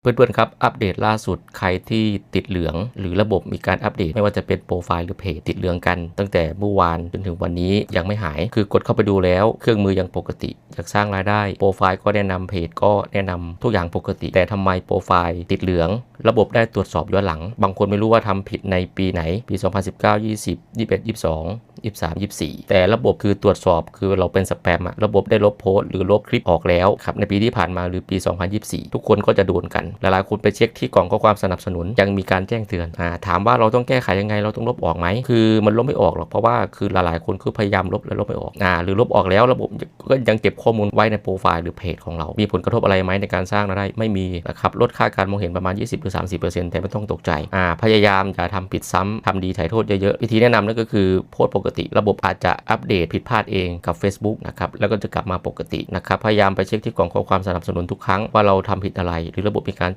เพื่อนๆครับอัปเดตล่าสุดใครที่ติดเหลือง หรือระบบมีการอัปเดตไม่ว่าจะเป็นโปรไฟล์หรือเพจติดเหลืองกัน ตั้งแต่เมื่อวานจนถึงวันนี้ยังไม่หาย คือกดเข้าไปดูแล้ว เครื่องมือยังปกติอยากสร้างรายได้โปรไฟล์ก็แนะนำเพจก็แนะนำทุกอย่างปกติ แต่ทำไมโปรไฟล์ติดเหลือง ระบบได้ตรวจสอบย้อนหลัง บางคนไม่รู้ว่าทำผิดในปีไหนปี 2019 20 21 22 23 24 แต่ระบบคือตรวจสอบคือเราเป็นสแปมอะระบบได้ลบโพสต์หรือลบคลิปออกแล้วครับในปีที่ผ่านมาหรือปี 2024 ทุกคนก็จะโดนกันหลายๆคนไปเช็คที่กล่องข้อความสนับสนุนยังมีการแจ้งเตือนอ่าถามว่าเราต้องแก้ไขยังไงเราต้องลบออกไหมคือมันลบไม่ออกหรอกเพราะว่าคือหลายๆคนคือพยายามลบแล้วลบไม่ออกอ่าหรือลบออกแล้วระบบก็ยังเก็บข้อมูลไว้ในโปรไฟล์หรือเพจของเรา มีผลกระทบอะไรไหมในการสร้างรายได้ไม่มีนะครับลดค่าการมองเห็นประมาณ 20หรือ30 แต่ไม่ต้องตกใจอ่าพยายามอย่าทำผิดซ้ำทำดีถ่ายโทษเยอะๆวิธีแนะนำนั่นก็คือโพสต์ปกติ ระบบอาจจะอัปเดตผิดพลาดเองกับ Facebook นะครับแล้วก็จะกลับมาปกตินะครับพยายามไปเช็คที่กล่องข้อความสนับสนุนทุกครั้งว่าเราทำผิดอะไร หรือระบบมีการแจ้ง